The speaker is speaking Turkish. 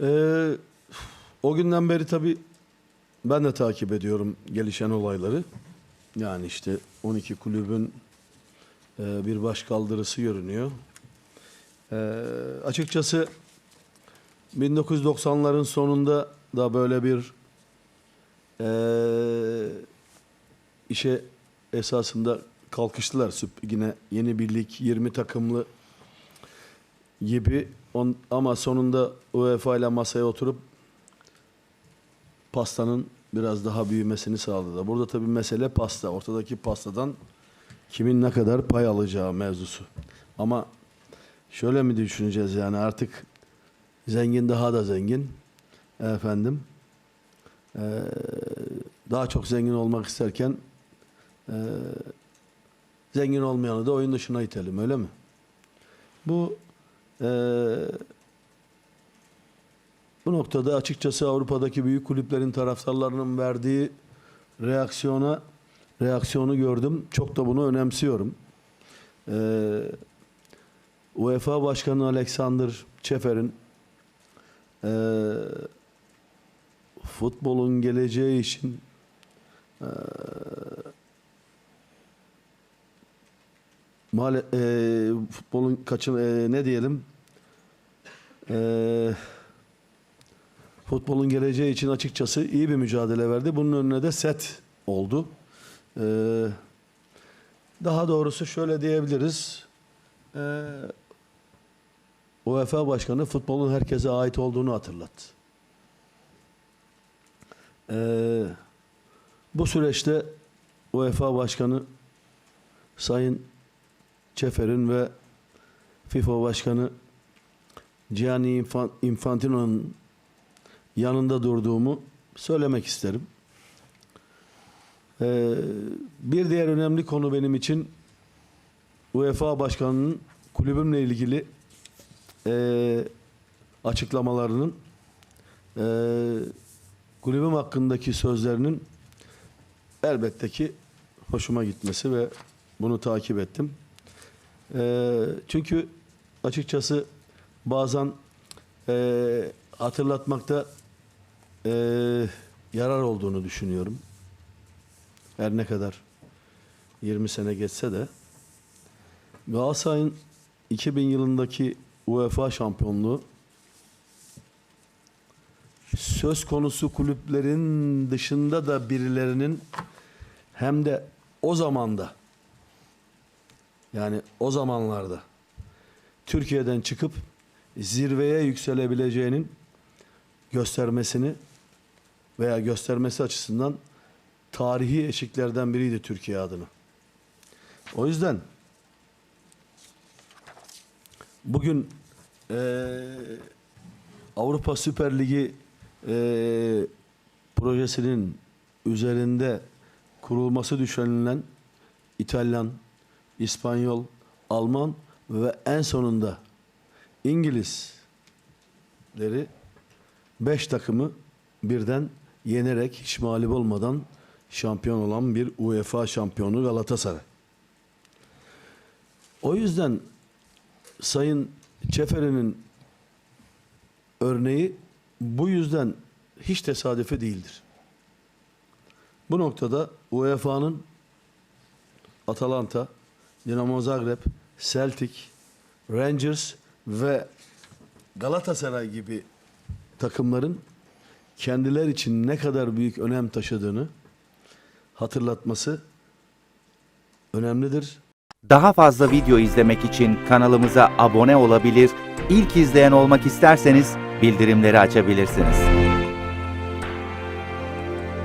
Ee, o günden beri tabii ben de takip ediyorum gelişen olayları. Yani işte 12 kulübün e, bir baş kaldırısı görünüyor. Ee, açıkçası 1990'ların sonunda da böyle bir e, işe esasında kalkıştılar. Yine yeni birlik 20 takımlı gibi On, ama sonunda UEFA ile masaya oturup pastanın biraz daha büyümesini sağladı. Burada tabii mesele pasta. Ortadaki pastadan kimin ne kadar pay alacağı mevzusu. Ama şöyle mi düşüneceğiz yani artık zengin daha da zengin efendim eee, daha çok zengin olmak isterken eee, zengin olmayanı da oyun dışına itelim öyle mi? Bu eee, bu noktada açıkçası Avrupa'daki büyük kulüplerin taraftarlarının verdiği reaksiyona reaksiyonu gördüm. Çok da bunu önemsiyorum. Eee UEFA Başkanı Alexander Çefer'in eee, futbolun geleceği için eee male, eee, futbolun kaçın eee, ne diyelim eee futbolun geleceği için açıkçası iyi bir mücadele verdi. Bunun önüne de set oldu. Eee, daha doğrusu şöyle diyebiliriz. Eee UEFA Başkanı futbolun herkese ait olduğunu hatırlattı. Eee, bu süreçte UEFA Başkanı Sayın Çefer'in ve FIFA Başkanı Gianni Infan- Infantino'nun yanında durduğumu söylemek isterim. Eee, bir diğer önemli konu benim için UEFA Başkanı'nın kulübümle ilgili eee, açıklamalarının eee, kulübüm hakkındaki sözlerinin elbette ki hoşuma gitmesi ve bunu takip ettim. Eee, çünkü açıkçası bazen eee, hatırlatmakta eee, yarar olduğunu düşünüyorum. Her ne kadar 20 sene geçse de Galatasaray'ın 2000 yılındaki UEFA şampiyonluğu söz konusu kulüplerin dışında da birilerinin hem de o zamanda yani o zamanlarda Türkiye'den çıkıp zirveye yükselebileceğinin göstermesini veya göstermesi açısından tarihi eşiklerden biriydi Türkiye adına. O yüzden bugün eee, Avrupa Süper Ligi eee, projesinin üzerinde kurulması düşünülen İtalyan, İspanyol, Alman ve en sonunda İngilizleri beş takımı birden yenerek hiç mağlup olmadan şampiyon olan bir UEFA şampiyonu Galatasaray. O yüzden Sayın Çeferi'nin örneği bu yüzden hiç tesadüfe değildir. Bu noktada UEFA'nın Atalanta, Dinamo Zagreb, Celtic, Rangers ve Galatasaray gibi takımların kendiler için ne kadar büyük önem taşıdığını hatırlatması önemlidir. Daha fazla video izlemek için kanalımıza abone olabilir, ilk izleyen olmak isterseniz bildirimleri açabilirsiniz.